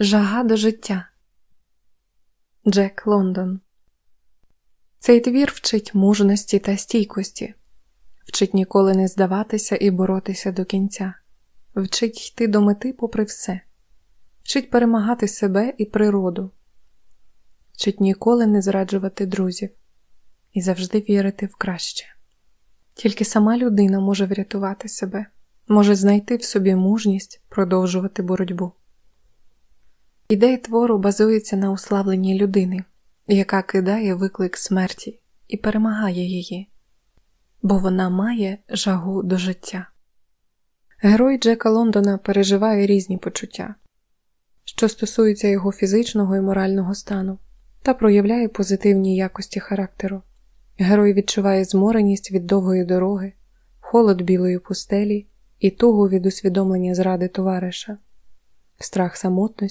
Жага до життя. Джек Лондон. Цей твір вчить мужності та стійкості, вчить ніколи не здаватися і боротися до кінця, вчить йти до мети попри все, вчить перемагати себе і природу, вчить ніколи не зраджувати друзів і завжди вірити в краще. Тільки сама людина може врятувати себе, може знайти в собі мужність продовжувати боротьбу. Ідея твору базується на уславленні людини, яка кидає виклик смерті і перемагає її, бо вона має жагу до життя. Герой Джека Лондона переживає різні почуття, що стосуються його фізичного і морального стану, та проявляє позитивні якості характеру. Герой відчуває змореність від довгої дороги, холод білої пустелі і тугу від усвідомлення зради товариша, страх самотності.